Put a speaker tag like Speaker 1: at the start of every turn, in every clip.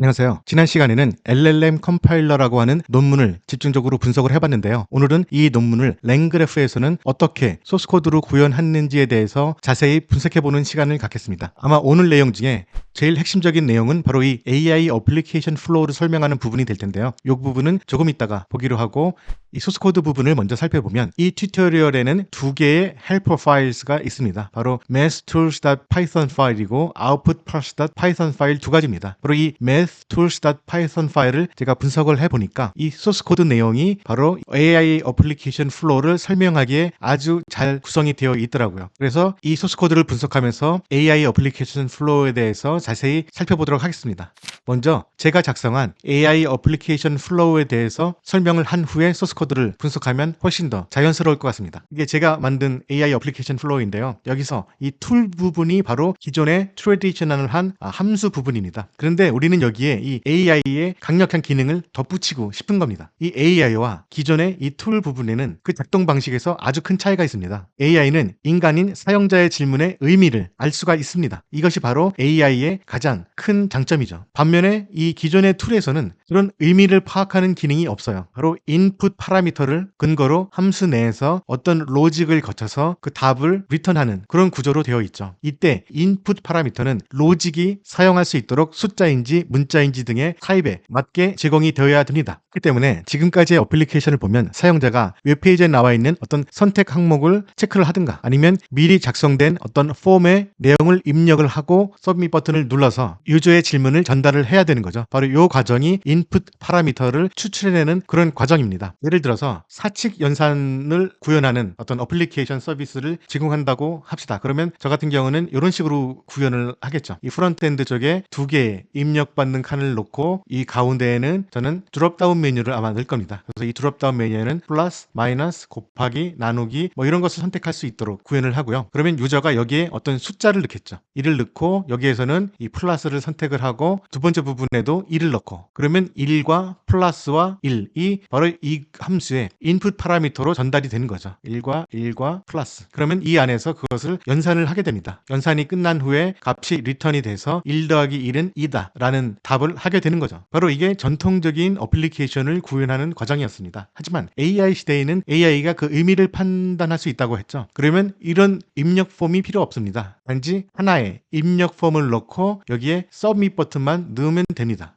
Speaker 1: 안녕하세요. 지난 시간에는 LLM 컴파일러라고 하는 논문을 집중적으로 분석을 해봤는데요. 오늘은 이 논문을 랭그래프에서는 어떻게 소스코드로 구현했는지에 대해서 자세히 분석해보는 시간을 갖겠습니다. 아마 오늘 내용 중에 제일 핵심적인 내용은 바로 이 AI 어플리케이션 플로우를 설명하는 부분이 될 텐데요. 이 부분은 조금 이따가 보기로 하고 이 소스 코드 부분을 먼저 살펴보면 이 튜토리얼에는 두 개의 helper files가 있습니다. 바로 mathstools.python 파일이고 outputparse.python 파일 두 가지입니다. 바로 이 mathstools.python 파일을 제가 분석을 해 보니까 이 소스 코드 내용이 바로 AI 어플리케이션 플로우를 설명하기에 아주 잘 구성이 되어 있더라고요. 그래서 이 소스 코드를 분석하면서 AI 어플리케이션 플로우에 대해서 자세히 살펴보도록 하겠습니다. 먼저 제가 작성한 AI 어플리케이션 플로우에 대해서 설명을 한 후에 소스 코드를 분석하면 훨씬 더 자연스러울 것 같습니다. 이게 제가 만든 AI 어플리케이션 플로우인데요. 여기서 이 툴 부분이 바로 기존의 트레디셔널한 아, 함수 부분입니다. 그런데 우리는 여기에 이 AI의 강력한 기능을 덧붙이고 싶은 겁니다. 이 AI와 기존의 이 툴 부분에는 그 작동 방식에서 아주 큰 차이가 있습니다. AI는 인간인 사용자의 질문의 의미를 알 수가 있습니다. 이것이 바로 AI의 가장 큰 장점이죠. 반면에 이 기존의 툴에서는 그런 의미를 파악하는 기능이 없어요. 바로 인풋 파라미터를 근거로 함수 내에서 어떤 로직을 거쳐서 그 답을 리턴하는 그런 구조로 되어 있죠. 이때 인풋 파라미터는 로직이 사용할 수 있도록 숫자인지 문자인지 등의 타입에 맞게 제공이 되어야 됩니다. 그렇기 때문에 지금까지의 어플리케이션을 보면 사용자가 웹페이지에 나와 있는 어떤 선택 항목을 체크를 하든가 아니면 미리 작성된 어떤 폼의 내용을 입력을 하고 서밋 버튼을 눌러서 유저의 질문을 전달을 해야 되는 거죠. 바로 이 과정이 인풋 파라미터를 추출해내는 그런 과정입니다. 예를 들어서 사칙 연산을 구현하는 어떤 어플리케이션 서비스를 제공한다고 합시다. 그러면 저 같은 경우는 이런 식으로 구현을 하겠죠. 이 프론트엔드 쪽에 두 개의 입력받는 칸을 놓고 이 가운데에는 저는 드롭다운 메뉴를 아마 넣을 겁니다. 그래서 이 드롭다운 메뉴에는 플러스, 마이너스, 곱하기, 나누기 뭐 이런 것을 선택할 수 있도록 구현을 하고요. 그러면 유저가 여기에 어떤 숫자를 넣겠죠. 1을 넣고 여기에서는 이 플러스를 선택을 하고 두 번째 부분에도 1을 넣고 그러면 1과 플러스와 1 이 바로 이 함수의 인풋 파라미터로 전달이 되는 거죠. 1과 1과 플러스. 그러면 이 안에서 그것을 연산을 하게 됩니다. 연산이 끝난 후에 값이 리턴이 돼서 1 더하기 1은 2다 라는 답을 하게 되는 거죠. 바로 이게 전통적인 어플리케이션을 구현하는 과정이었습니다. 하지만 AI 시대에는 AI가 그 의미를 판단할 수 있다고 했죠. 그러면 이런 입력 폼이 필요 없습니다. 단지 하나의 입력 폼을 넣고 여기에 서밋 버튼만 넣으면 됩니다.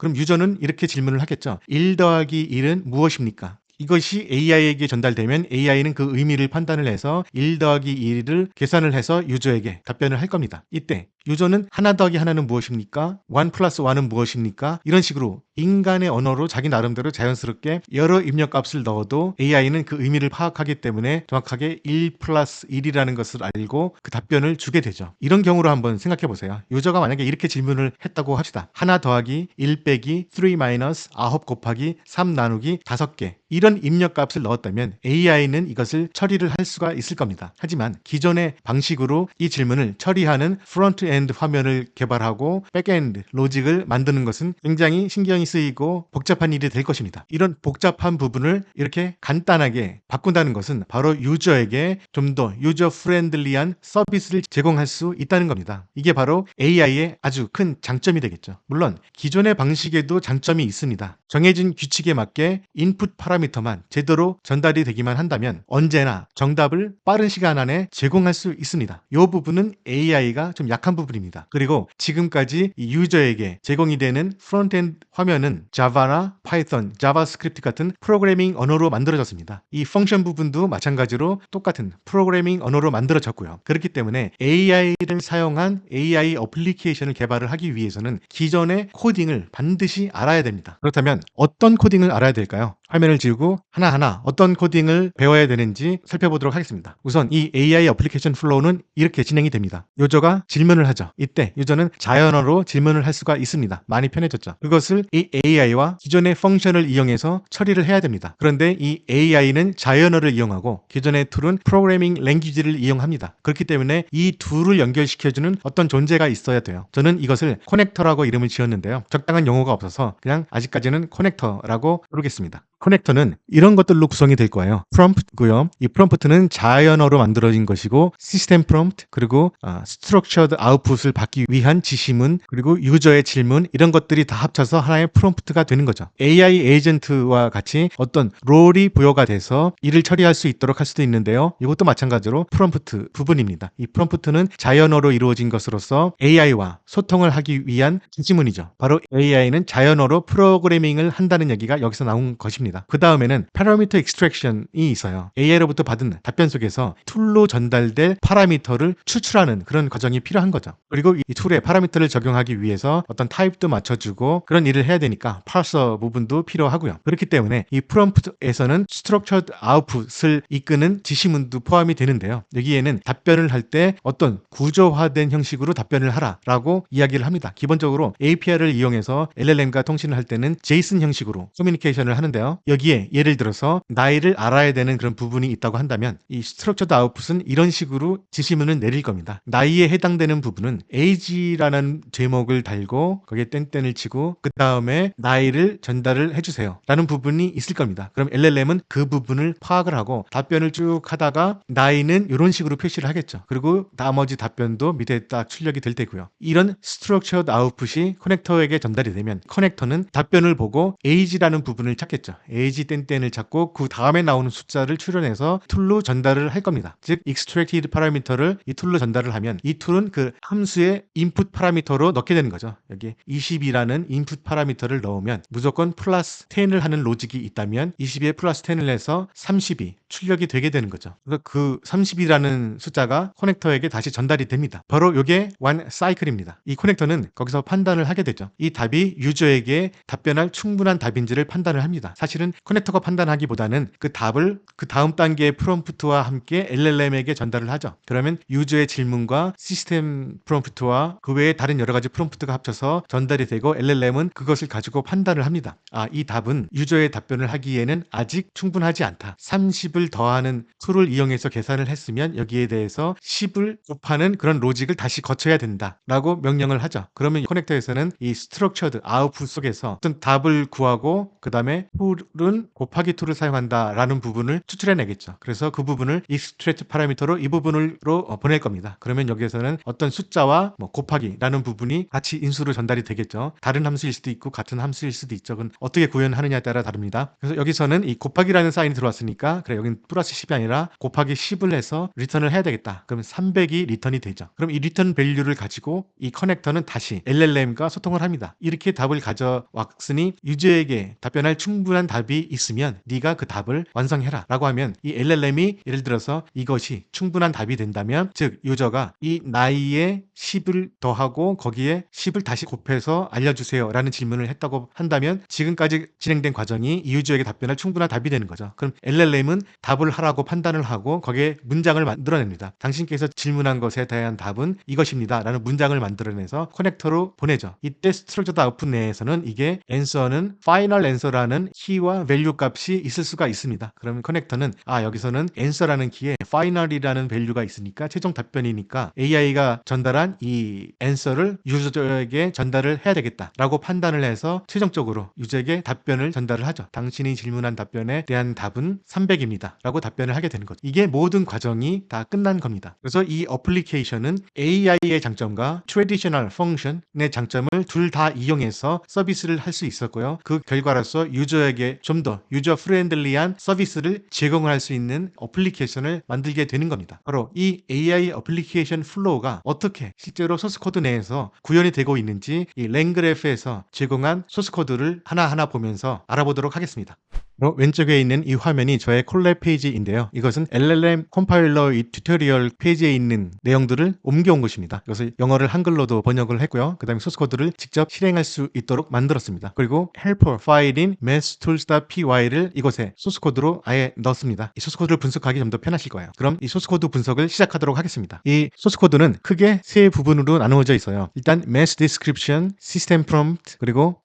Speaker 1: 그럼 유저는 이렇게 질문을 하겠죠. 1 더하기 1은 무엇입니까? 이것이 AI에게 전달되면 AI는 그 의미를 판단을 해서 1 더하기 1을 계산을 해서 유저에게 답변을 할 겁니다. 이때 유저는 하나 더하기 하나는 무엇입니까? 1 플러스 1은 무엇입니까? 이런 식으로 인간의 언어로 자기 나름대로 자연스럽게 여러 입력값을 넣어도 AI는 그 의미를 파악하기 때문에 정확하게 1 플러스 1이라는 것을 알고 그 답변을 주게 되죠. 이런 경우로 한번 생각해 보세요. 유저가 만약에 이렇게 질문을 했다고 합시다. 하나 더하기 1 빼기 3 마이너스 9 곱하기 3 나누기 5개 이런 입력값을 넣었다면 AI는 이것을 처리를 할 수가 있을 겁니다. 하지만 기존의 방식으로 이 질문을 처리하는 프론트엔드 화면을 개발하고 백엔드 로직을 만드는 것은 굉장히 신경이 쓰이고 복잡한 일이 될 것입니다. 이런 복잡한 부분을 이렇게 간단하게 바꾼다는 것은 바로 유저에게 좀 더 유저 프렌들리한 서비스를 제공할 수 있다는 겁니다. 이게 바로 AI의 아주 큰 장점이 되겠죠. 물론 기존의 방식에도 장점이 있습니다. 정해진 규칙에 맞게 인풋 파라미터 만 제대로 전달이 되기만 한다면 언제나 정답을 빠른 시간 안에 제공할 수 있습니다. 이 부분은 AI가 좀 약한 부분입니다. 그리고 지금까지 유저에게 제공이 되는 프론트엔드 화면은 자바나 파이썬, 자바스크립트 같은 프로그래밍 언어로 만들어졌습니다. 이 펑션 부분도 마찬가지로 똑같은 프로그래밍 언어로 만들어졌고요. 그렇기 때문에 AI를 사용한 AI 어플리케이션을 개발을 하기 위해서는 기존의 코딩을 반드시 알아야 됩니다. 그렇다면 어떤 코딩을 알아야 될까요? 화면을 지우고 하나하나 어떤 코딩을 배워야 되는지 살펴보도록 하겠습니다. 우선 이 AI 어플리케이션 플로우는 이렇게 진행이 됩니다. 유저가 질문을 하죠. 이때 유저는 자연어로 질문을 할 수가 있습니다. 많이 편해졌죠. 그것을 이 AI와 기존의 펑션을 이용해서 처리를 해야 됩니다. 그런데 이 AI는 자연어를 이용하고 기존의 툴은 프로그래밍 랭귀지를 이용합니다. 그렇기 때문에 이 둘을 연결시켜주는 어떤 존재가 있어야 돼요. 저는 이것을 커넥터라고 이름을 지었는데요. 적당한 용어가 없어서 그냥 아직까지는 커넥터라고 부르겠습니다. 커넥터는 이런 것들로 구성이 될 거예요. 프롬프트고요. 이 프롬프트는 자연어로 만들어진 것이고 시스템 프롬프트 그리고 아, 스트럭처드 아웃풋을 받기 위한 지시문 그리고 유저의 질문 이런 것들이 다 합쳐서 하나의 프롬프트가 되는 거죠. AI 에이전트와 같이 어떤 롤이 부여가 돼서 일을 처리할 수 있도록 할 수도 있는데요. 이것도 마찬가지로 프롬프트 부분입니다. 이 프롬프트는 자연어로 이루어진 것으로서 AI와 소통을 하기 위한 지시문이죠. 바로 AI는 자연어로 프로그래밍을 한다는 얘기가 여기서 나온 것입니다. 그 다음에는 파라미터 익스트랙션이 있어요. AI로부터 받은 답변 속에서 툴로 전달될 파라미터를 추출하는 그런 과정이 필요한 거죠. 그리고 이 툴에 파라미터를 적용하기 위해서 어떤 타입도 맞춰주고 그런 일을 해야 되니까 파서 부분도 필요하고요. 그렇기 때문에 이 프롬프트에서는 스트럭처드 아웃풋을 이끄는 지시문도 포함이 되는데요. 여기에는 답변을 할 때 어떤 구조화된 형식으로 답변을 하라라고 이야기를 합니다. 기본적으로 API를 이용해서 LLM과 통신을 할 때는 JSON 형식으로 커뮤니케이션을 하는데요. 여기에 예를 들어서 나이를 알아야 되는 그런 부분이 있다고 한다면 이 스트럭처드 아웃풋은 이런 식으로 지시문을 내릴 겁니다. 나이에 해당되는 부분은 age라는 제목을 달고 거기에 땡땡을 치고 그 다음에 나이를 전달을 해주세요. 라는 부분이 있을 겁니다. 그럼 LLM은 그 부분을 파악을 하고 답변을 쭉 하다가 나이는 이런 식으로 표시를 하겠죠. 그리고 나머지 답변도 밑에 딱 출력이 될 테고요. 이런 스트럭처드 아웃풋이 커넥터에게 전달이 되면 커넥터는 답변을 보고 age라는 부분을 찾겠죠. Age 땡땡을 찾고 그 다음에 나오는 숫자를 출연해서 툴로 전달을 할 겁니다. 즉 extracted 파라미터를 이 툴로 전달을 하면 이 툴은 그 함수의 인풋 파라미터로 넣게 되는 거죠. 여기 20이라는 인풋 파라미터를 넣으면 무조건 플러스 10을 하는 로직이 있다면 20에 플러스 10을 해서 30이 출력이 되게 되는 거죠. 그래서 그 30이라는 숫자가 커넥터에게 다시 전달이 됩니다. 바로 이게 one 사이클입니다. 이 커넥터는 거기서 판단을 하게 되죠. 이 답이 유저에게 답변할 충분한 답인지를 판단을 합니다. 사실 은 커넥터가 판단하기보다는 그 답을 그 다음 단계의 프롬프트와 함께 LLM에게 전달을 하죠. 그러면 유저의 질문과 시스템 프롬프트와 그 외에 다른 여러 가지 프롬프트가 합쳐서 전달이 되고 LLM은 그것을 가지고 판단을 합니다. 아, 이 답은 유저의 답변을 하기에는 아직 충분하지 않다. 30을 더하는 툴을 이용해서 계산을 했으면 여기에 대해서 10을 곱하는 그런 로직을 다시 거쳐야 된다. 라고 명령을 하죠. 그러면 커넥터에서는 이 스트럭처드 아웃풋 속에서 어떤 답을 구하고 그 다음에 툴은 곱하기 툴을 사용한다 라는 부분을 추출해내겠죠. 그래서 그 부분을 익스트레이트 파라미터로 이 부분으로 어, 보낼 겁니다. 그러면 여기에서는 어떤 숫자와 뭐 곱하기라는 부분이 같이 인수로 전달이 되겠죠. 다른 함수일 수도 있고 같은 함수일 수도 있죠. 그건 어떻게 구현하느냐에 따라 다릅니다. 그래서 여기서는 이 곱하기라는 사인이 들어왔으니까 그래 여긴 플러스 10이 아니라 곱하기 10을 해서 리턴을 해야 되겠다. 그러면 300이 리턴이 되죠. 그럼 이 리턴 밸류를 가지고 이 커넥터는 다시 LLM과 소통을 합니다. 이렇게 답을 가져왔으니 유저에게 답변할 충분한 답이 있으면 네가 그 답을 완성해라 라고 하면 이 LLM이 예를 들어서 이것이 충분한 답이 된다면 즉 유저가 이 나이에 10을 더하고 거기에 10을 다시 곱해서 알려주세요 라는 질문을 했다고 한다면 지금까지 진행된 과정이 이 유저에게 답변할 충분한 답이 되는 거죠. 그럼 LLM은 답을 하라고 판단을 하고 거기에 문장을 만들어냅니다. 당신께서 질문한 것에 대한 답은 이것입니다 라는 문장을 만들어내서 커넥터로 보내죠. 이때 스트럭처드 아웃풋 내에서는 이게 answer는 final answer라는 키와 value 값이 있을 수가 있습니다. 그러면 커넥터는 아 여기서는 answer라는 키에 final이라는 밸류가 있으니까 최종 답변이니까 AI가 전달한 이 answer를 유저에게 전달을 해야 되겠다라고 판단을 해서 최종적으로 유저에게 답변을 전달을 하죠. 당신이 질문한 답변에 대한 답은 300입니다. 라고 답변을 하게 되는 거죠. 이게 모든 과정이 다 끝난 겁니다. 그래서 이 어플리케이션은 AI의 장점과 트레디셔널 펑션의 장점을 둘 다 이용해서 서비스를 할 수 있었고요. 그 결과로서 유저에게 좀 더 유저 프렌들리한 서비스를 제공할 수 있는 어플리케이션을 만들게 되는 겁니다. 바로 이 AI 어플리케이션 플로우가 어떻게 실제로 소스 코드 내에서 구현이 되고 있는지 이 랭그래프에서 제공한 소스 코드를 하나하나 보면서 알아보도록 하겠습니다. 바로 왼쪽에 있는 이 화면이 저의 콜랩 페이지인데요. 이것은 LLM 컴파일러 이 튜토리얼 페이지에 있는 내용들을 옮겨온 것입니다. 이것을 영어를 한글로도 번역을 했고요. 그 다음에 소스 코드를 직접 실행할 수 있도록 만들었습니다. 그리고 helper 파일인 mathstools.py를 이곳에 소스 코드로 아예 넣었습니다. 이 소스 코드를 분석하기 좀 더 편하실 거예요. 그럼 이 소스 코드 분석을 시작하도록 하겠습니다. 이 소스 코드는 크게 세 부분으로 나누어져 있어요. 일단 math description, system prompt, 그리고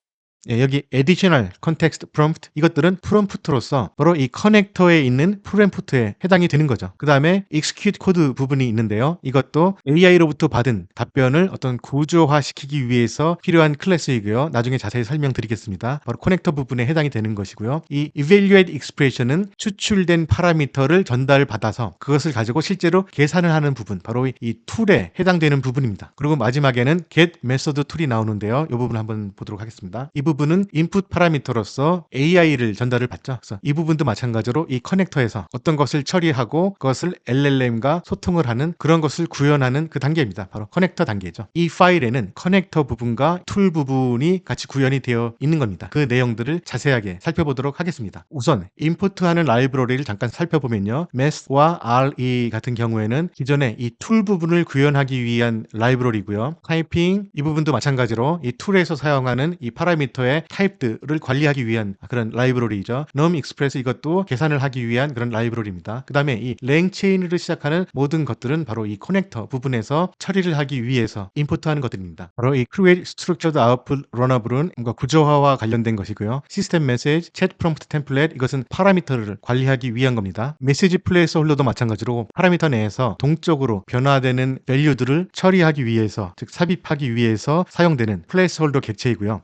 Speaker 1: 예, 여기 additional context prompt 이것들은 프롬프트로서 바로 이 커넥터에 있는 프롬프트에 해당이 되는 거죠. 그 다음에 execute 코드 부분이 있는데요. 이것도 AI로부터 받은 답변을 어떤 구조화시키기 위해서 필요한 클래스이고요. 나중에 자세히 설명드리겠습니다. 바로 커넥터 부분에 해당이 되는 것이고요. 이 evaluate expression은 추출된 파라미터를 전달받아서 그것을 가지고 실제로 계산을 하는 부분, 바로 이 툴에 해당되는 부분입니다. 그리고 마지막에는 get method 툴이 나오는데요. 이 부분 한번 보도록 하겠습니다. 이 부분 은 인풋 파라미터로서 AI를 전달을 받죠. 그래서 이 부분도 마찬가지로 이 커넥터에서 어떤 것을 처리하고 그것을 LLM과 소통을 하는 그런 것을 구현하는 그 단계입니다. 바로 커넥터 단계죠. 이 파일에는 커넥터 부분과 툴 부분이 같이 구현이 되어 있는 겁니다. 그 내용들을 자세하게 살펴보도록 하겠습니다. 우선 인풋하는 라이브러리를 잠깐 살펴보면요. MES와 RE 같은 경우에는 기존에 이 툴 부분을 구현하기 위한 라이브러리고요. 타이핑 이 부분도 마찬가지로 이 툴에서 사용하는 이 파라미터 의 타입들을 관리하기 위한 그런 라이브러리죠. num express 이것도 계산을 하기 위한 그런 라이브러리입니다. 그 다음에 이 랭체인으로 시작하는 모든 것들은 바로 이 커넥터 부분에서 처리를 하기 위해서 인풋하는 것들입니다. 바로 이 create structured output runnable은 뭔가 구조화와 관련된 것이고요. 시스템 메시지, 챗 프롬프트 템플릿 이것은 파라미터를 관리하기 위한 겁니다. 메시지 플레이스 홀더도 마찬가지로 파라미터 내에서 동적으로 변화되는 밸류들을 처리하기 위해서 즉 삽입하기 위해서 사용되는 플레이스 홀더 객체이고요.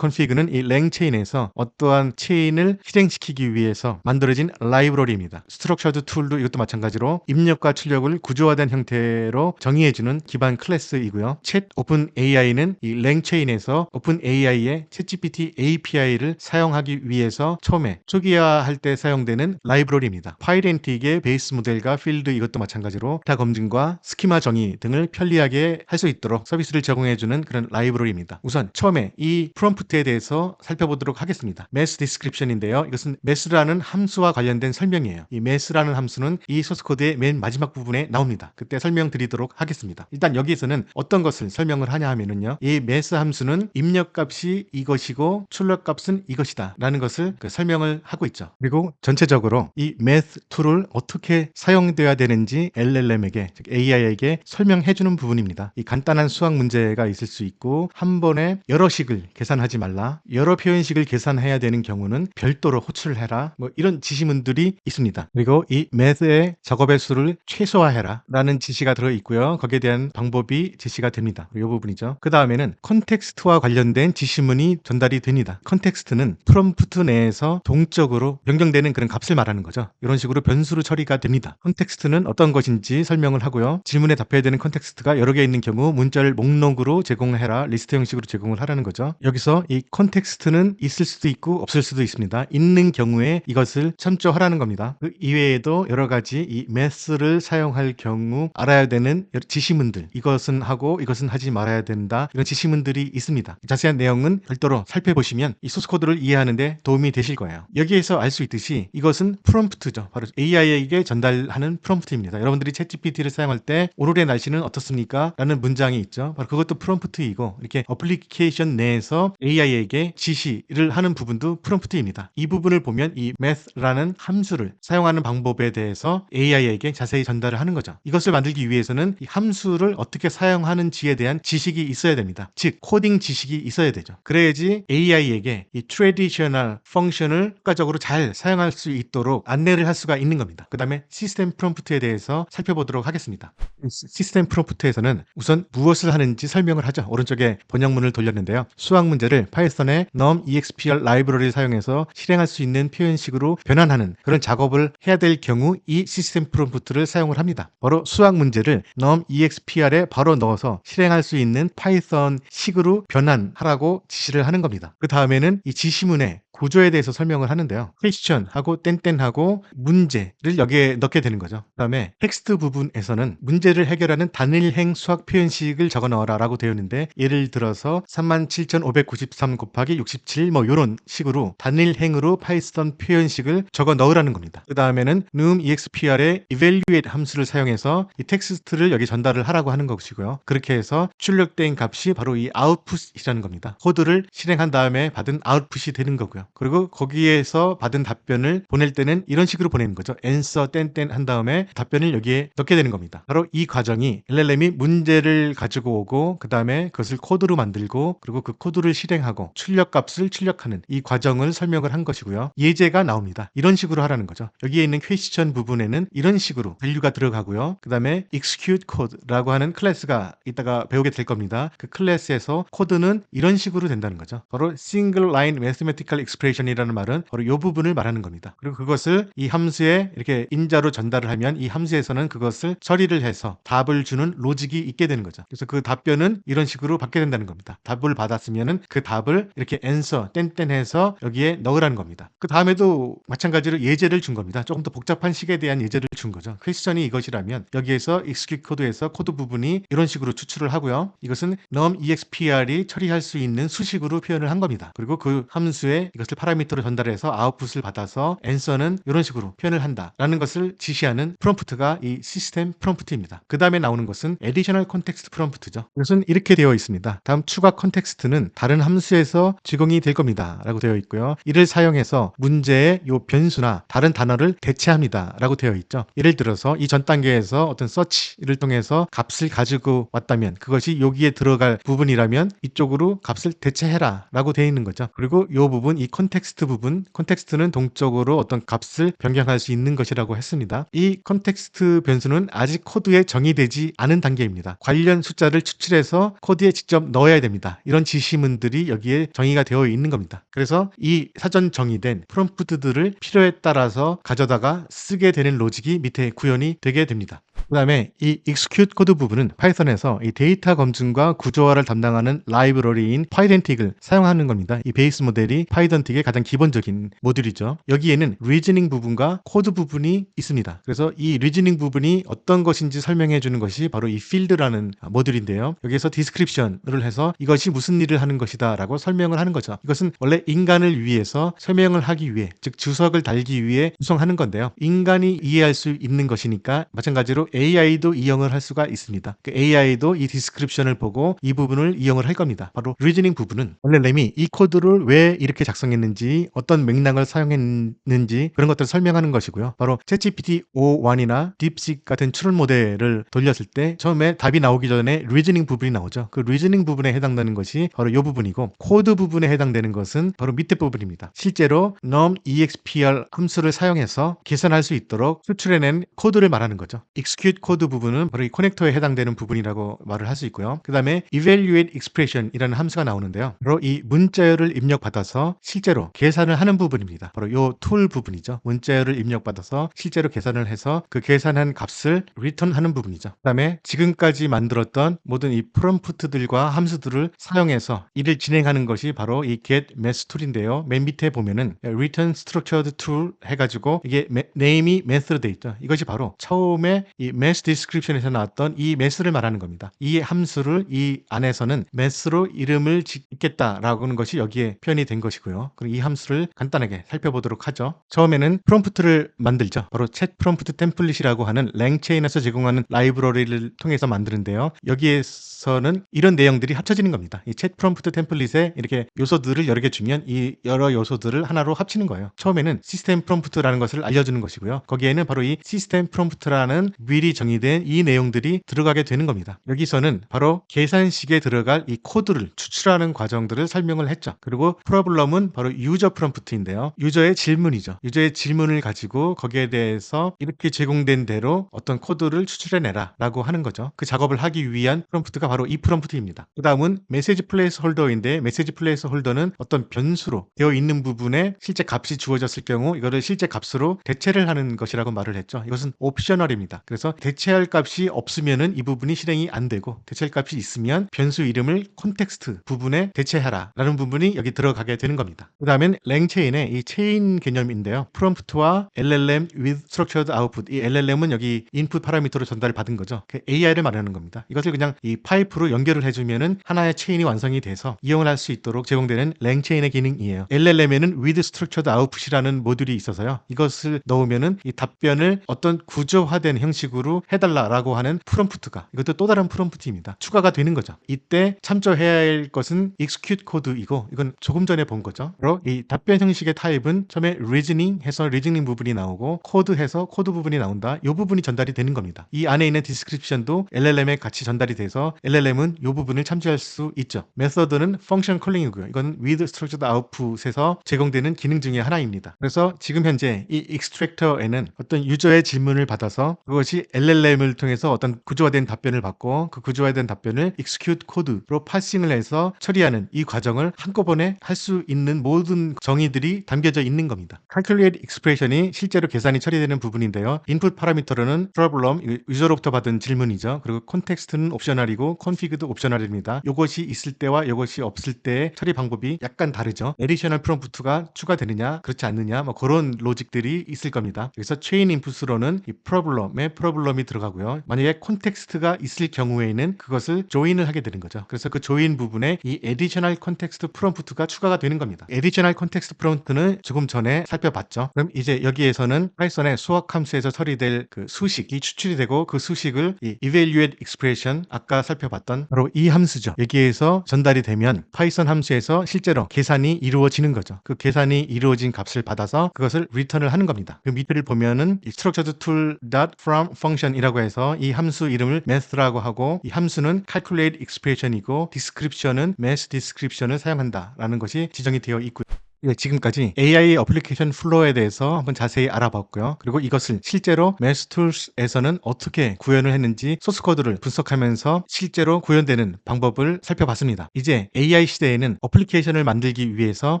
Speaker 1: Config는 이 랭 체인에서 어떠한 체인을 실행시키기 위해서 만들어진 라이브러리입니다. 스트럭처드 툴도 이것도 마찬가지로 입력과 출력을 구조화된 형태로 정의해주는 기반 클래스이고요. 챗 오픈 AI는 이 랭 체인에서 오픈 AI의 챗GPT API를 사용하기 위해서 처음에 초기화할 때 사용되는 라이브러리입니다. 파이렌틱의 베이스 모델과 필드 이것도 마찬가지로 다 검증과 스키마 정의 등을 편리하게 할 수 있도록 서비스를 제공해주는 그런 라이브러리입니다. 우선 처음에 이 프롬프트에 대해서 살펴보도록 하겠습니다. mass description인데요. 이것은 mass라는 함수와 관련된 설명이에요. 이 mass라는 함수는 이 소스 코드의 맨 마지막 부분에 나옵니다. 그때 설명드리도록 하겠습니다. 일단 여기에서는 어떤 것을 설명을 하냐 하면은요. 이 mass 함수는 입력값이 이것이고 출력값은 이것이다 라는 것을 그 설명을 하고 있죠. 그리고 전체적으로 이 math 툴을 어떻게 사용돼야 되는지 LLM에게 즉 AI에게 설명해 주는 부분입니다. 이 간단한 수학 문제가 있을 수 있고 한 번에 여러 식을 계산하지 말 라. 여러 표현식을 계산해야 되는 경우는 별도로 호출을 해라. 뭐 이런 지시문들이 있습니다. 그리고 이 math의 작업의 수를 최소화해라 라는 지시가 들어 있고요. 거기에 대한 방법이 제시가 됩니다. 이 부분이죠. 그 다음에는 컨텍스트와 관련된 지시문이 전달이 됩니다. 컨텍스트는 프롬프트 내에서 동적으로 변경되는 그런 값을 말하는 거죠. 이런 식으로 변수로 처리가 됩니다. 컨텍스트는 어떤 것인지 설명을 하고요. 질문에 답해야 되는 컨텍스트가 여러 개 있는 경우 문자를 목록으로 제공해라 리스트 형식으로 제공을 하라는 거죠. 여기서 이 컨텍스트는 있을 수도 있고 없을 수도 있습니다. 있는 경우에 이것을 참조하라는 겁니다. 그 이외에도 여러 가지 이 매스를 사용할 경우 알아야 되는 지시문들 이것은 하고 이것은 하지 말아야 된다 이런 지시문들이 있습니다. 자세한 내용은 별도로 살펴보시면 이 소스 코드를 이해하는데 도움이 되실 거예요. 여기에서 알 수 있듯이 이것은 프롬프트죠. 바로 AI에게 전달하는 프롬프트입니다. 여러분들이 챗GPT를 사용할 때 오늘의 날씨는 어떻습니까? 라는 문장이 있죠. 바로 그것도 프롬프트이고 이렇게 어플리케이션 내에서 AI 에게 지시를 하는 부분도 프롬프트입니다. 이 부분을 보면 이 math라는 함수를 사용하는 방법에 대해서 AI에게 자세히 전달을 하는 거죠. 이것을 만들기 위해서는 이 함수를 어떻게 사용하는지에 대한 지식이 있어야 됩니다. 즉 코딩 지식이 있어야 되죠. 그래야지 AI에게 이 traditional 펑션을 효과적으로 잘 사용할 수 있도록 안내를 할 수가 있는 겁니다. 그 다음에 시스템 프롬프트에 대해서 살펴보도록 하겠습니다. 시- 시스템 프롬프트에서는 우선 무엇을 하는지 설명을 하죠. 오른쪽에 번역문을 돌렸는데요. 수학 문제를 파이썬의 num expr 라이브러리를 사용해서 실행할 수 있는 표현식으로 변환하는 그런 작업을 해야 될 경우 이 시스템 프롬프트를 사용을 합니다. 바로 수학 문제를 num expr에 바로 넣어서 실행할 수 있는 파이썬 식으로 변환하라고 지시를 하는 겁니다. 그 다음에는 이 지시문에 구조에 대해서 설명을 하는데요. 퀘스천하고 땡땡하고 문제를 여기에 넣게 되는 거죠. 그다음에 텍스트 부분에서는 문제를 해결하는 단일행 수학 표현식을 적어 넣어라라고 되어 있는데 예를 들어서 37,593 곱하기 67 뭐 이런 식으로 단일행으로 파이썬 표현식을 적어 넣으라는 겁니다. 그 다음에는 num expr의 evaluate 함수를 사용해서 이 텍스트를 여기 전달을 하라고 하는 것이고요. 그렇게 해서 출력된 값이 바로 이 output이라는 겁니다. 코드를 실행한 다음에 받은 output이 되는 거고요. 그리고 거기에서 받은 답변을 보낼 때는 이런 식으로 보내는 거죠. answer 땡땡 한 다음에 답변을 여기에 넣게 되는 겁니다. 바로 이 과정이 LLM이 문제를 가지고 오고 그 다음에 그것을 코드로 만들고 그리고 그 코드를 실행하고 출력값을 출력하는 이 과정을 설명을 한 것이고요. 예제가 나옵니다. 이런 식으로 하라는 거죠. 여기에 있는 퀘스천 부분에는 이런 식으로 밸류가 들어가고요. 그 다음에 execute code라고 하는 클래스가 이따가 배우게 될 겁니다. 그 클래스에서 코드는 이런 식으로 된다는 거죠. 바로 single line mathematical expression 이라는 말은 바로 이 부분을 말하는 겁니다. 그리고 그것을 이 함수에 이렇게 인자로 전달을 하면 이 함수에서는 그것을 처리를 해서 답을 주는 로직이 있게 되는 거죠. 그래서 그 답변은 이런 식으로 받게 된다는 겁니다. 답을 받았으면은 그 답을 이렇게 answer 땡땡 해서 여기에 넣으라는 겁니다. 그 다음에도 마찬가지로 예제를 준 겁니다. 조금 더 복잡한 식에 대한 예제를 준 거죠. 퀘스천이 이것이라면 여기에서 execute 코드에서 코드 부분이 이런 식으로 추출을 하고요. 이것은 num expr이 처리할 수 있는 수식으로 표현을 한 겁니다. 그리고 그 함수에 이것을 파라미터로 전달해서 아웃풋을 받아서 answer는 이런 식으로 표현을 한다라는 것을 지시하는 프롬프트가 이 시스템 프롬프트입니다. 그 다음에 나오는 것은 additional context 프롬프트죠. 이것은 이렇게 되어 있습니다. 다음 추가 컨텍스트는 다른 함수에서 제공이 될 겁니다. 라고 되어 있고요. 이를 사용해서 문제의 요 변수나 다른 단어를 대체합니다. 라고 되어 있죠. 예를 들어서 이 전 단계에서 어떤 서치를 통해서 값을 가지고 왔다면 그것이 여기에 들어갈 부분이라면 이쪽으로 값을 대체해라 라고 되어 있는 거죠. 그리고 이 부분, 이 컨텍스트 부분, 컨텍스트는 동적으로 어떤 값을 변경할 수 있는 것이라고 했습니다. 이 컨텍스트 변수는 아직 코드에 정의되지 않은 단계입니다. 관련 숫자를 추출해서 코드에 직접 넣어야 됩니다. 이런 지시문들이 여기에 정의가 되어 있는 겁니다. 그래서 이 사전 정의된 프롬프트들을 필요에 따라서 가져다가 쓰게 되는 로직이 밑에 구현이 되게 됩니다. 그 다음에 이 execute 코드 부분은 파이썬에서 이 데이터 검증과 구조화를 담당하는 라이브러리인 파이덴틱을 사용하는 겁니다. 이 베이스 모델이 파이던틱의 가장 기본적인 모듈이죠. 여기에는 리즈닝 부분과 코드 부분이 있습니다. 그래서 이 리즈닝 부분이 어떤 것인지 설명해 주는 것이 바로 이 필드라는 모듈인데요. 여기에서 디스크립션을 해서 이것이 무슨 일을 하는 것이다 라고 설명을 하는 거죠. 이것은 원래 인간을 위해서 설명을 하기 위해 즉 주석을 달기 위해 구성하는 건데요. 인간이 이해할 수 있는 것이니까 마찬가지로 AI도 이용을 할 수가 있습니다. 그 AI도 이 디스크립션을 보고 이 부분을 이용을 할 겁니다. 바로 리즈닝 부분은 원래 램이 이 코드를 왜 이렇게 작성했는지 어떤 맥락을 사용했는지 그런 것들을 설명하는 것이고요. 바로 챗GPT 5.1이나 딥식 같은 추론 모델을 돌렸을 때 처음에 답이 나오기 전에 리즈닝 부분이 나오죠. 그 리즈닝 부분에 해당되는 것이 바로 이 부분이고 코드 부분에 해당되는 것은 바로 밑에 부분입니다. 실제로 num expr 함수를 사용해서 계산할 수 있도록 수출해낸 코드를 말하는 거죠. execute 코드 부분은 바로 이 커넥터에 해당되는 부분이라고 말을 할 수 있고요. 그 다음에 evaluate expression이라는 함수가 나오는데요. 바로 이 문자열을 입력받아서 실제로 계산을 하는 부분입니다. 바로 이 툴 부분이죠. 문자열을 입력받아서 실제로 계산을 해서 그 계산한 값을 return하는 부분이죠. 그 다음에 지금까지 만들었던 모든 이 프롬프트들과 함수들을 사용해서 일을 진행하는 것이 바로 이 get math 툴인데요. 맨 밑에 보면은 return structured tool 해가지고 이게 name이 math로 돼 있죠. 이것이 바로 처음에 이 math description에서 나왔던 이 math를 말하는 겁니다. 이 함수를 이 안에서는 math로 이름을 짓겠다라고 하는 것이 여기에 표현이 된 것이고요. 그리고 이 함수를 간단하게 살펴보도록 하죠. 처음에는 프롬프트를 만들죠. 바로 챗 프롬프트 템플릿이라고 하는 랭체인에서 제공하는 라이브러리를 통해서 만드는데요. 여기에서는 이런 내용들이 합쳐지는 겁니다. 이 챗 프롬프트 템플릿에 이렇게 요소들을 여러 개 주면 이 여러 요소들을 하나로 합치는 거예요. 처음에는 시스템 프롬프트라는 것을 알려주는 것이고요. 거기에는 바로 이 시스템 프롬프트라는 미리 정의된 이 내용들이 들어가게 되는 겁니다. 여기서는 바로 계산식에 들어갈 이 코드를 추출하는 과정들을 설명을 했죠. 그리고 프로블럼은 바로 유저 프롬프트인데요. 유저의 질문이죠. 유저의 질문을 가지고 거기에 대해서 이렇게 제공된 대로 어떤 코드를 추출해내라 라고 하는 거죠. 그 작업을 하기 위한 프롬프트가 바로 이 프롬프트입니다. 그 다음은 메시지 플레이스 홀더인데 메시지 플레이스 홀더는 어떤 변수로 되어 있는 부분에 실제 값이 주어졌을 경우 이거를 실제 값으로 대체를 하는 것이라고 말을 했죠. 이것은 옵셔널입니다. 그래서 대체할 값이 없으면은 이 부분이 실행이 안 되고 대체할 값이 있으면 변수 이름을 콘텍스트 부분에 대체하라 라는 부분이 여기 들어가게 되는 겁니다. 그 다음엔 랭체인의 이 체인 개념인데요. 프롬프트와 LLM with structured output. 이 LLM은 여기 인풋 파라미터로 전달을 받은 거죠. 그 AI를 말하는 겁니다. 이것을 그냥 이 파이프로 연결을 해주면은 하나의 체인이 완성이 돼서 이용을 할 수 있도록 제공되는 랭체인의 기능이에요. LLM에는 with structured output이라는 모듈이 있어서요. 이것을 넣으면은 이 답변을 어떤 구조화된 형식으로 식으로 해달라라고 하는 프롬프트가 이것도 또 다른 프롬프트입니다. 추가가 되는 거죠. 이때 참조해야 할 것은 execute 코드이고 이건 조금 전에 본 거죠. 바로 이 답변 형식의 타입은 처음에 reasoning 해서 reasoning 부분이 나오고 코드 해서 코드 부분이 나온다. 이 부분이 전달이 되는 겁니다. 이 안에 있는 description도 LLM에 같이 전달이 돼서 LLM은 이 부분을 참조할 수 있죠. 메서드는 function calling이고요. 이건 with structured output에서 제공되는 기능 중에 하나입니다. 그래서 지금 현재 이 extractor에는 어떤 유저의 질문을 받아서 그것이 LLM을 통해서 어떤 구조화된 답변을 받고 그 구조화된 답변을 execute 코드로 파싱을 해서 처리하는 이 과정을 한꺼번에 할 수 있는 모든 정의들이 담겨져 있는 겁니다. calculate expression이 실제로 계산이 처리되는 부분인데요. input 파라미터로는 problem, 유저로부터 받은 질문이죠. 그리고 콘텍스트는 옵셔널이고 config도 옵셔널입니다. 이것이 있을 때와 이것이 없을 때의 처리 방법이 약간 다르죠. additional prompt가 추가되느냐, 그렇지 않느냐, 뭐 그런 로직들이 있을 겁니다. 그래서 chain input로는 이 problem에 problem 이 들어가고요. 만약에 콘텍스트가 있을 경우에는 그것을 join을 하게 되는 거죠. 그래서 그 join 부분에 이 additional context prompt가 추가가 되는 겁니다. additional context prompt는 조금 전에 살펴봤죠. 그럼 이제 여기에서는 파이썬의 수학 함수에서 처리될 그 수식이 추출이 되고 그 수식을 이 evaluate expression 아까 살펴봤던 바로 이 함수죠. 여기에서 전달이 되면 파이썬 함수에서 실제로 계산이 이루어지는 거죠. 그 계산이 이루어진 값을 받아서 그것을 return을 하는 겁니다. 그 밑을 보면은 이 structured tool dot from function이라고 해서 이 함수 이름을 math라고 하고 이 함수는 calculate expression이고 description은 math description을 사용한다라는 것이 지정이 되어 있고요. 예, 지금까지 AI 어플리케이션 플로어에 대해서 한번 자세히 알아봤고요. 그리고 이것을 실제로 매스툴스에서는 어떻게 구현을 했는지 소스 코드를 분석하면서 실제로 구현되는 방법을 살펴봤습니다. 이제 AI 시대에는 어플리케이션을 만들기 위해서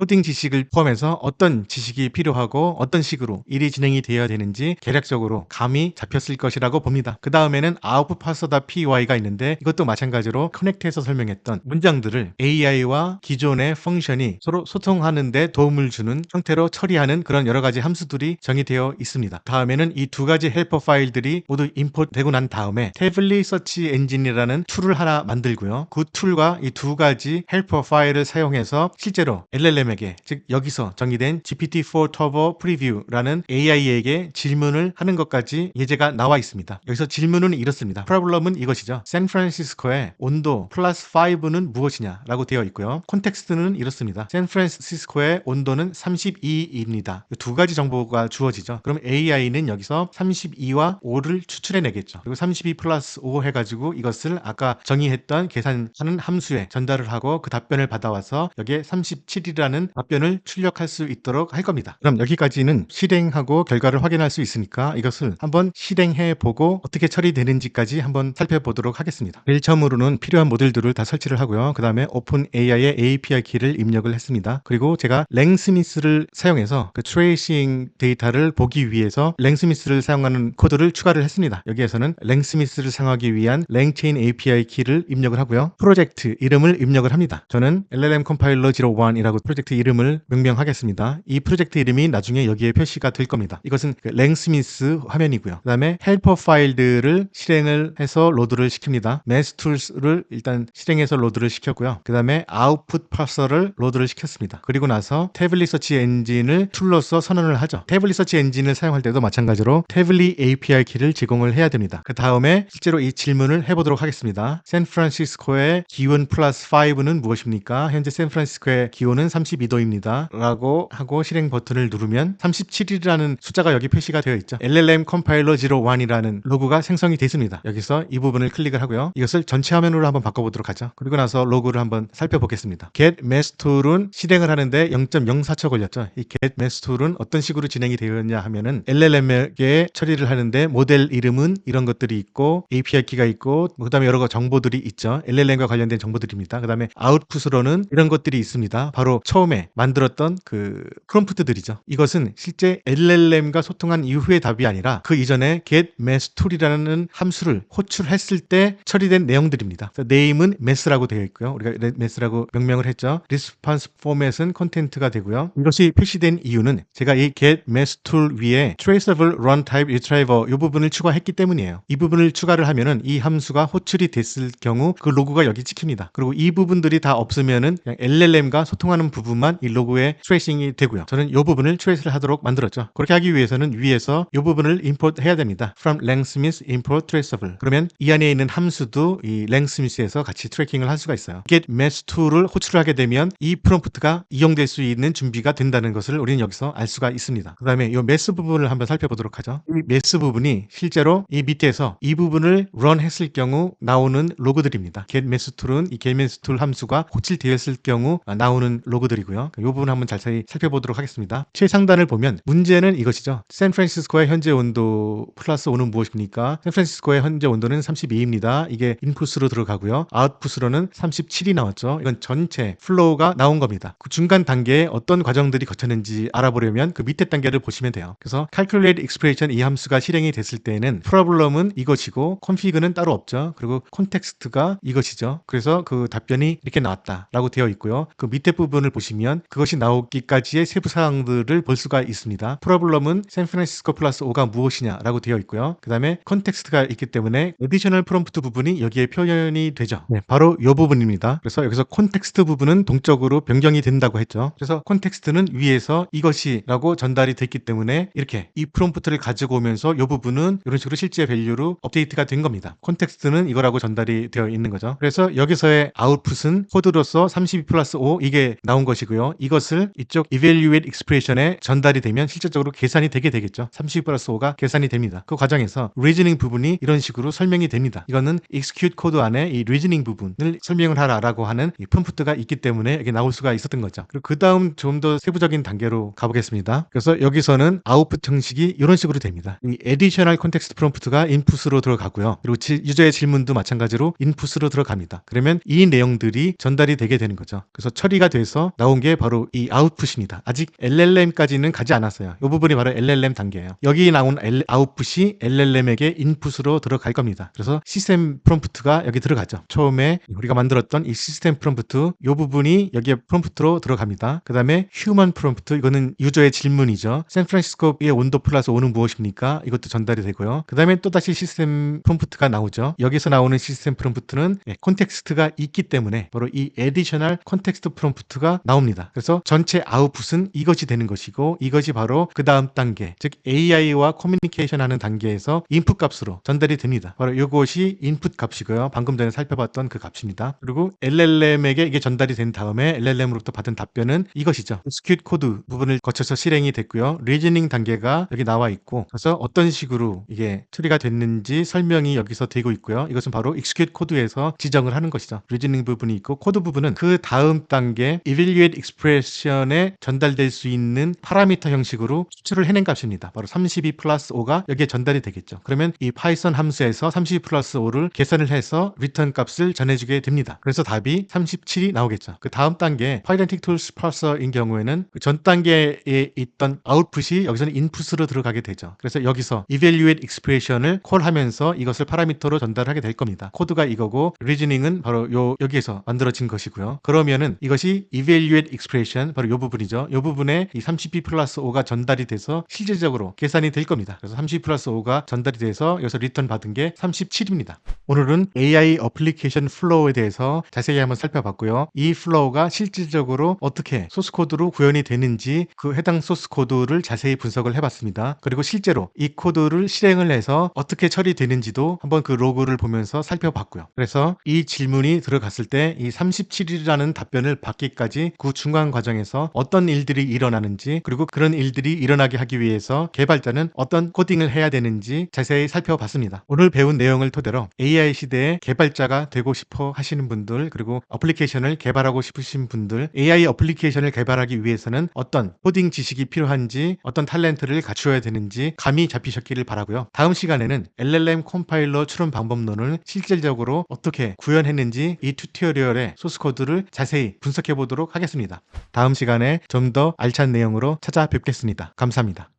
Speaker 1: 코딩 지식을 포함해서 어떤 지식이 필요하고 어떤 식으로 일이 진행이 되어야 되는지 개략적으로 감이 잡혔을 것이라고 봅니다. 그 다음에는 아웃풋 파서다 py가 있는데 이것도 마찬가지로 커넥트해서 설명했던 문장들을 AI와 기존의 펑션이 서로 소통하는데 도움을 주는 형태로 처리하는 그런 여러 가지 함수들이 정의되어 있습니다. 다음에는 이 두 가지 헬퍼 파일들이 모두 임포트 되고 난 다음에 태블리 서치 엔진이라는 툴을 하나 만들고요. 그 툴과 이 두 가지 헬퍼 파일을 사용해서 실제로 LLM에게 즉 여기서 정의된 GPT-4 Turbo Preview라는 AI에게 질문을 하는 것까지 예제가 나와 있습니다. 여기서 질문은 이렇습니다. 프로블럼은 이것이죠. 샌프란시스코의 온도 플러스 5는 무엇이냐라고 되어 있고요. 콘텍스트는 이렇습니다. 샌프란시스코의 온도는 32입니다. 두 가지 정보가 주어지죠. 그럼 AI는 여기서 32와 5를 추출해내겠죠. 그리고 32 플러스 5 해가지고 이것을 아까 정의했던 계산하는 함수에 전달을 하고 그 답변을 받아와서 여기에 37이라는 답변을 출력할 수 있도록 할 겁니다. 그럼 여기까지는 실행하고 결과를 확인할 수 있으니까 이것을 한번 실행해 보고 어떻게 처리되는지까지 한번 살펴보도록 하겠습니다. 제일 처음으로는 필요한 모듈들을 다 설치를 하고요. 그 다음에 오픈 AI의 API 키를 입력을 했습니다. 그리고 제가 랭스미스를 사용해서 그 트레이싱 데이터를 보기 위해서 랭스미스를 사용하는 코드를 추가를 했습니다. 여기에서는 랭스미스를 사용하기 위한 랭체인 API 키를 입력을 하고요. 프로젝트 이름을 입력을 합니다. 저는 LLM 컴파일러 01이라고 프로젝트 이름을 명명하겠습니다. 이 프로젝트 이름이 나중에 여기에 표시가 될 겁니다. 이것은 그 랭스미스 화면이고요. 그 다음에 헬퍼 파일들을 실행을 해서 로드를 시킵니다. 매스 툴스를 일단 실행해서 로드를 시켰고요. 그 다음에 아웃풋 파서를 로드를 시켰습니다. 그리고 나서 태블릿 서치 엔진을 툴로서 선언을 하죠. 태블릿 서치 엔진을 사용할 때도 마찬가지로 태블릿 API 키를 제공을 해야 됩니다. 그 다음에 실제로 이 질문을 해보도록 하겠습니다. 샌프란시스코의 기온 플러스 5는 무엇입니까? 현재 샌프란시스코의 기온은 32도입니다. 라고 하고 실행 버튼을 누르면 37이라는 숫자가 여기 표시가 되어 있죠. LLM 컴파일러 01이라는 로그가 생성이 됐습니다. 여기서 이 부분을 클릭을 하고요. 이것을 전체 화면으로 한번 바꿔보도록 하죠. 그리고 나서 로그를 한번 살펴보겠습니다. get mass tool은 실행을 하는데 0.04초 걸렸죠. 이 get mesh 툴은 어떤 식으로 진행이 되었냐 하면은 LLM에게 처리를 하는데 모델 이름은 이런 것들이 있고 API 키가 있고 그다음에 여러 가지 정보들이 있죠. LLM과 관련된 정보들입니다. 그다음에 아웃풋으로는 이런 것들이 있습니다. 바로 처음에 만들었던 그 프롬프트들이죠. 이것은 실제 LLM과 소통한 이후의 답이 아니라 그 이전에 get mesh 툴이라는 함수를 호출했을 때 처리된 내용들입니다. 네임은 mesh라고 되어 있고요. 우리가 mesh라고 명명을 했죠. response format은 컨텐츠 10%가 되고요. 이것이 표시된 이유는 제가 이 get mesh tool 위에 traceable run type retriever 이 부분을 추가했기 때문이에요. 이 부분을 추가를 하면은 이 함수가 호출이 됐을 경우 그 로그가 여기 찍힙니다. 그리고 이 부분들이 다 없으면은 그냥 LLM과 소통하는 부분만 이 로그에 트레이싱이 되고요. 저는 이 부분을 트레이스를 하도록 만들었죠. 그렇게 하기 위해서는 위에서 이 부분을 import 해야 됩니다. from langsmith import traceable. 그러면 이 안에 있는 함수도 이 langsmith에서 같이 트래킹을 할 수가 있어요. get mesh tool을 호출하게 되면 이 프롬프트가 이용될 수 있는 준비가 된다는 것을 우리는 여기서 알 수가 있습니다. 그 다음에 이 매스 부분을 한번 살펴보도록 하죠. 이 매스 부분이 실제로 이 밑에서 이 부분을 run 했을 경우 나오는 로그들입니다. get mass tool은 이 get mass tool 함수가 호출되었을 경우 나오는 로그들이고요. 이 부분 한번 자세히 살펴보도록 하겠습니다. 최상단을 보면 문제는 이것이죠. 샌프란시스코의 현재 온도 플러스 5는 무엇입니까? 샌프란시스코의 현재 온도는 32입니다. 이게 인풋으로 들어가고요. 아웃풋으로는 37이 나왔죠. 이건 전체 플로우가 나온 겁니다. 그 중간 단계 에 어떤 과정들이 거쳤는지 알아보려면 그 밑에 단계를 보시면 돼요. 그래서 calculate expression 이 함수가 실행이 됐을 때에는 problem은 이것이고 config는 따로 없죠. 그리고 context가 이것이죠. 그래서 그 답변이 이렇게 나왔다라고 되어 있고요. 그 밑에 부분을 보시면 그것이 나오기까지의 세부 사항들을 볼 수가 있습니다. problem은 샌프란시스코 플러스 5가 무엇이냐라고 되어 있고요. 그 다음에 context가 있기 때문에 additional prompt 부분이 여기에 표현이 되죠. 네, 바로 이 부분입니다. 그래서 여기서 콘텍스트 부분은 동적으로 변경이 된다고 했죠. 그래서 콘텍스트는 위에서 이것이라고 전달이 됐기 때문에 이렇게 이 프롬프트를 가지고 오면서 이 부분은 이런 식으로 실제 밸류로 업데이트가 된 겁니다. 콘텍스트는 이거라고 전달이 되어 있는 거죠. 그래서 여기서의 아웃풋은 코드로서 32 플러스 5 이게 나온 것이고요. 이것을 이쪽 evaluate expression에 전달이 되면 실질적으로 계산이 되게 되겠죠. 32 플러스 5가 계산이 됩니다. 그 과정에서 reasoning 부분이 이런 식으로 설명이 됩니다. 이거는 execute 코드 안에 이 reasoning 부분을 설명을 하라라고 하는 이 프롬프트가 있기 때문에 이게 나올 수가 있었던 거죠. 그리고 그 다음 좀 더 세부적인 단계로 가보겠습니다. 그래서 여기서는 아웃풋 형식이 이런 식으로 됩니다. 이 additional context prompt가 인풋으로 들어가고요. 그리고 지- 유저의 질문도 마찬가지로 인풋으로 들어갑니다. 그러면 이 내용들이 전달이 되게 되는 거죠. 그래서 처리가 돼서 나온 게 바로 이 아웃풋입니다. 아직 LLM까지는 가지 않았어요. 이 부분이 바로 LLM 단계예요. 여기 나온 L- 아웃풋이 LLM에게 인풋으로 들어갈 겁니다. 그래서 시스템 프롬프트가 여기 들어가죠. 처음에 우리가 만들었던 이 시스템 프롬프트 이 부분이 여기에 프롬프트로 들어갑니다. 그 다음에 휴먼 프롬프트 이거는 유저의 질문이죠. 샌프란시스코의 온도 플러스 5는 무엇입니까? 이것도 전달이 되고요. 그 다음에 또다시 시스템 프롬프트가 나오죠. 여기서 나오는 시스템 프롬프트는 예, 콘텍스트가 있기 때문에 바로 이 additional 콘텍스트 프롬프트가 나옵니다. 그래서 전체 아웃풋은 이것이 되는 것이고 이것이 바로 그 다음 단계 즉 AI와 커뮤니케이션 하는 단계에서 인풋 값으로 전달이 됩니다. 바로 이것이 인풋 값이고요. 방금 전에 살펴봤던 그 값입니다. 그리고 LLM에게 이게 전달이 된 다음에 LLM으로부터 받은 답변은 이것이죠. execute 코드 부분을 거쳐서 실행이 됐고요. reasoning 단계가 여기 나와 있고 그래서 어떤 식으로 이게 처리가 됐는지 설명이 여기서 되고 있고요. 이것은 바로 execute 코드에서 지정을 하는 것이죠. reasoning 부분이 있고 코드 부분은 그 다음 단계 evaluate expression에 전달될 수 있는 파라미터 형식으로 수출을 해낸 값입니다. 바로 32 플러스 5가 여기에 전달이 되겠죠. 그러면 이 파이썬 함수에서 32 플러스 5를 계산을 해서 리턴 값을 전해주게 됩니다. 그래서 답이 37이 나오겠죠. 그 다음 단계 파이렌틱 툴스 파서인 경우에는 그전 단계에 있던 아웃풋이 여기서는 인풋으로 들어가게 되죠. 그래서 여기서 evaluate expression을 콜하면서 이것을 파라미터로 전달하게 될 겁니다. 코드가 이거고 reasoning은 바로 요 여기에서 만들어진 것이고요. 그러면은 이것이 evaluate expression 바로 요 부분이죠. 요 부분에 이 30b 플러스 5가 전달이 돼서 실질적으로 계산이 될 겁니다. 그래서 30 플러스 5가 전달이 돼서 여기서 리턴 받은 게 37입니다. 오늘은 AI 어플리케이션 플로우에 대해서 자세히 한번 살펴봤고요. 이 플로우가 실질적으로 어떻게 소스 코드로 구현이 되는지 그 해당 소스 코드를 자세히 분석을 해봤습니다. 그리고 실제로 이 코드를 실행을 해서 어떻게 처리되는지도 한번 그 로그를 보면서 살펴봤고요. 그래서 이 질문이 들어갔을 때 이 37이라는 답변을 받기까지 그 중간 과정에서 어떤 일들이 일어나는지 그리고 그런 일들이 일어나게 하기 위해서 개발자는 어떤 코딩을 해야 되는지 자세히 살펴봤습니다. 오늘 배운 내용을 토대로 AI 시대의 개발자가 되고 싶어 하시는 분들 그리고 어플리케이션을 개발하고 싶으신 분들 AI 어플리케이션 을 개발하기 위해서는 어떤 코딩 지식이 필요한지 어떤 탤런트를 갖추어야 되는지 감이 잡히셨기를 바라고요. 다음 시간에는 LLM 컴파일러 출원 방법론을 실질적으로 어떻게 구현했는지 이 튜토리얼의 소스 코드를 자세히 분석해 보도록 하겠습니다. 다음 시간에 좀 더 알찬 내용으로 찾아뵙겠습니다. 감사합니다.